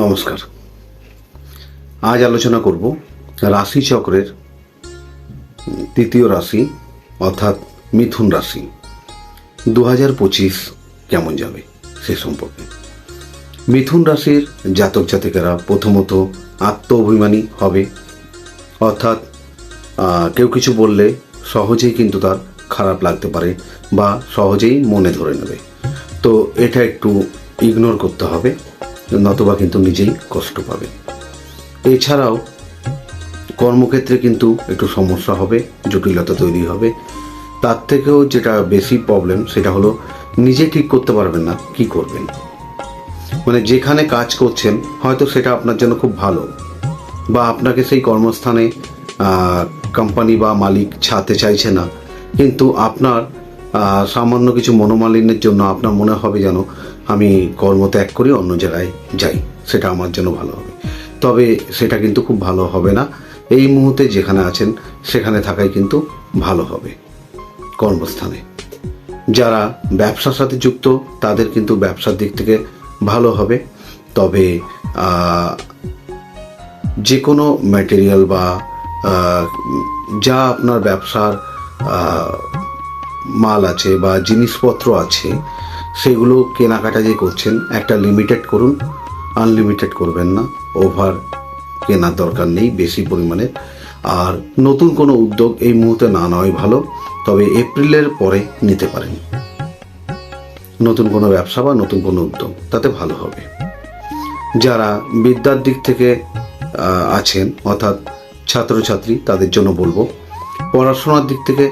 নমস্কার। আজ আলোচনা করব রাশি চক্রের তৃতীয় রাশি, অর্থাৎ মিথুন রাশি। দু হাজার পঁচিশ কেমন যাবে সে সম্পর্কে। মিথুন রাশির জাতক জাতিকারা প্রথমত আত্ম অভিমানী হবে। অর্থাৎ কেউ কিছু বললে সহজেই কিন্তু তার খারাপ লাগতে পারে বা সহজেই মনে ধরে নেবে। তো এটা একটু ইগনোর করতে হবে। নতবা কিন্তু নিজেই কষ্ট পাবে। এছাড়াও কর্মক্ষেত্রে কিন্তু একটু সমস্যা হবে, জটিলতা তৈরি হবে। তার থেকেও যেটা বেশি প্রবলেম সেটা হলো নিজে ঠিক করতে পারবেন না, কি করবেন? মানে যেখানে কাজ করছেন, হয়তো সেটা আপনার জন্য খুব ভালো। বা আপনাকে সেই কর্মস্থানে কোম্পানি বা মালিক ছাড়তে চাইছে না। কিন্তু আপনার সামান্য কিছু মনোমালিন্যের জন্য আপনার মনে হবে যেন আমি কর্ম ত্যাগ করি, অন্য জায়গায় যাই, সেটা আমার জন্য ভালো হবে। তবে সেটা কিন্তু খুব ভালো হবে না। এই মুহূর্তে যেখানে আছেন, সেখানে থাকাই কিন্তু ভালো হবে কর্মস্থানে। যারা ব্যবসার সাথে যুক্ত, তাদের কিন্তু ব্যবসার দিক থেকে ভালো হবে। তবে যে কোনো ম্যাটেরিয়াল বা যা আপনার ব্যবসার মাল আছে বা জিনিসপত্র আছে সেগুলো কেনাকাটা যে করছেন, একটা লিমিটেড করুন আনলিমিটেড করবেন না ওভার কেনার দরকার নেই বেশি পরিমাণে। আর নতুন কোনো উদ্যোগ এই মুহূর্তে না নেওয়াই ভালো, তবে এপ্রিলের পরে নিতে পারেন। নতুন কোনো ব্যবসা বা নতুন কোনো উদ্যোগ, তাতে ভালো হবে। যারা বিদ্যার দিক থেকে আছেন, অর্থাৎ ছাত্রছাত্রী, তাদের জন্য বলব, পড়াশোনার দিক থেকে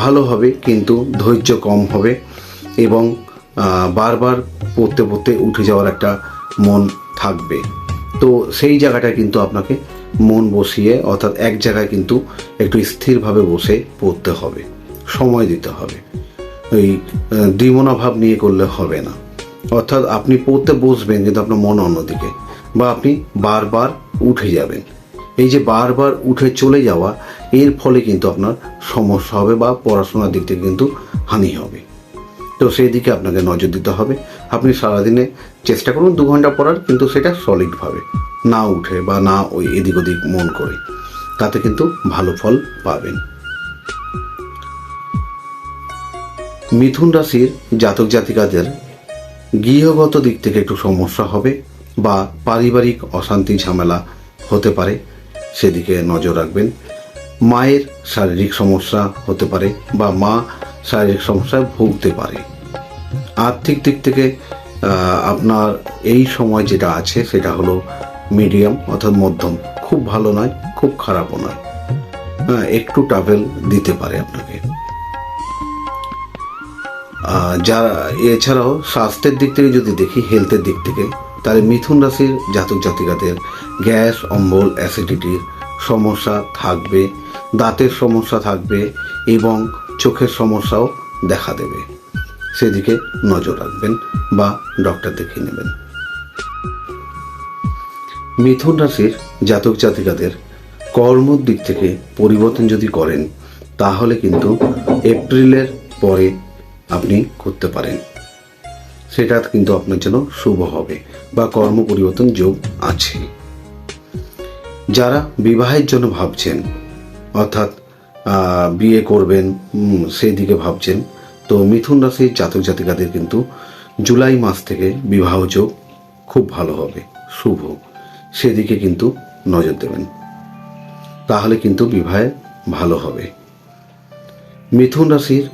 ভালো হবে, কিন্তু ধৈর্য কম হবে এবং বারবার পড়তে পড়তে উঠে যাওয়ার একটা মন থাকবে। তো সেই জায়গাটায় কিন্তু আপনাকে মন বসিয়ে অর্থাৎ এক জায়গায় কিন্তু একটু স্থিরভাবে বসে পড়তে হবে সময় দিতে হবে। ওই আহ, দ্বিমনা ভাব নিয়ে করলে হবে না। অর্থাৎ আপনি পড়তে বসবেন কিন্তু আপনার মন অন্যদিকে বা আপনি বারবার উঠে যাবেন। এই যে বারবার উঠে চলে যাওয়া এর ফলে কিন্তু আপনার সমস্যা হবে বা পড়াশোনার দিক থেকে কিন্তু হানি হবে। তো সেই দিকে আপনাকে নজর দিতে হবে। আপনি সারাদিনে চেষ্টা করুন দু ঘণ্টা পড়ার, কিন্তু সেটা সলিডভাবে না উঠে বা না ওই এদিক ওদিক মন করে। তাতে কিন্তু ভালো ফল পাবেন। মিথুন রাশির জাতক জাতিকাদের গৃহগত দিক থেকে একটু সমস্যা হবে বা পারিবারিক অশান্তি ঝামেলা হতে পারে, সেদিকে নজর রাখবেন। মায়ের শারীরিক সমস্যা হতে পারে বা মা শারীরিক সমস্যায় ভুগতে পারে। আর্থিক দিক থেকে আপনার এই সময় যেটা আছে সেটা হলো মিডিয়াম অর্থাৎ মধ্যম। খুব ভালো নয়, খুব খারাপও নয়। হ্যাঁ একটু ট্রাভেল দিতে পারে আপনাকে। যারা, এছাড়াও স্বাস্থ্যের দিক থেকে যদি দেখি হেলথের দিক থেকে, তাহলে মিথুন রাশির জাতক জাতিকাদের গ্যাস, অম্বল অ্যাসিডিটির সমস্যা থাকবে, দাঁতের সমস্যা থাকবে এবং চোখের সমস্যাও দেখা দেবে। সেদিকে নজর রাখবেন বা ডক্টর দেখিয়ে নেবেন। মিথুন রাশির জাতক জাতিকাদের কর্মর দিক থেকে পরিবর্তন যদি করেন, তাহলে কিন্তু এপ্রিলের পরে আপনি করতে পারেন। সেটা কিন্তু আপনার জন্য শুভ হবে বা কর্ম পরিবর্তন যোগ আছে। যারা বিবাহের জন্য ভাবছেন, অর্থাৎ বিয়ে করবেন সেই দিকে ভাবছেন তো মিথুন রাশির জাতক জাতিকাদের কিন্তু জুলাই মাস থেকে বিবাহ যোগ খুব ভালো হবে, শুভ। সেদিকে কিন্তু নজর দেবেন। তাহলে কিন্তু বিবাহে ভালো হবে। মিথুন রাশির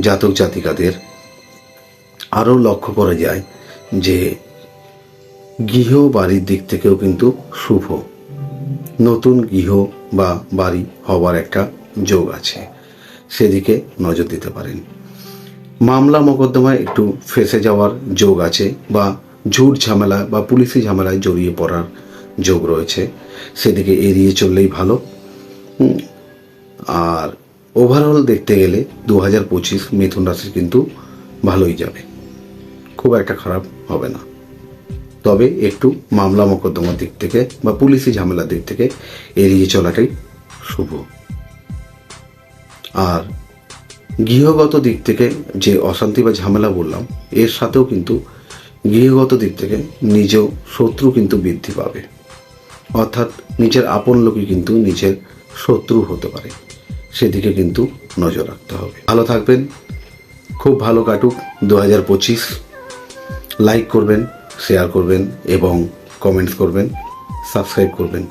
জাতক জাতিকাদের আরও লক্ষ্য করা যায় যে গৃহ বাড়ির দিক থেকেও কিন্তু শুভ। নতুন গৃহ বা বাড়ি হওয়ার একটা যোগ আছে, সেদিকে নজর দিতে পারেন। মামলা মোকদ্দমায় একটু ফেসে যাওয়ার যোগ আছে বা ঝুট ঝামেলা বা পুলিশি ঝামেলায় জড়িয়ে পড়ার যোগ রয়েছে। সেদিকে এড়িয়ে চললেই ভালো। আর ওভারঅল দেখতে গেলে দু হাজার পঁচিশ মিথুন রাশির কিন্তু ভালোই যাবে। খুব একটা খারাপ হবে না। তবে একটু মামলা মোকদ্দমার দিক থেকে বা পুলিশি ঝামেলার দিক থেকে এড়িয়ে চলাটাই শুভ। আর গৃহগত দিক থেকে যে অশান্তি বা ঝামেলা বললাম, এর সাথেও কিন্তু গৃহগত দিক থেকে নিজেও শত্রু কিন্তু বৃদ্ধি পাবে। অর্থাৎ নিজের আপন লোকই কিন্তু নিজের শত্রু হতে পারে। সেদিকে কিন্তু নজর রাখতে হবে। ভালো থাকবেন, খুব ভালো কাটুক দু হাজার পঁচিশ। লাইক করবেন, শেয়ার করবেন এবং কমেন্টস করবেন, সাবস্ক্রাইব করবেন।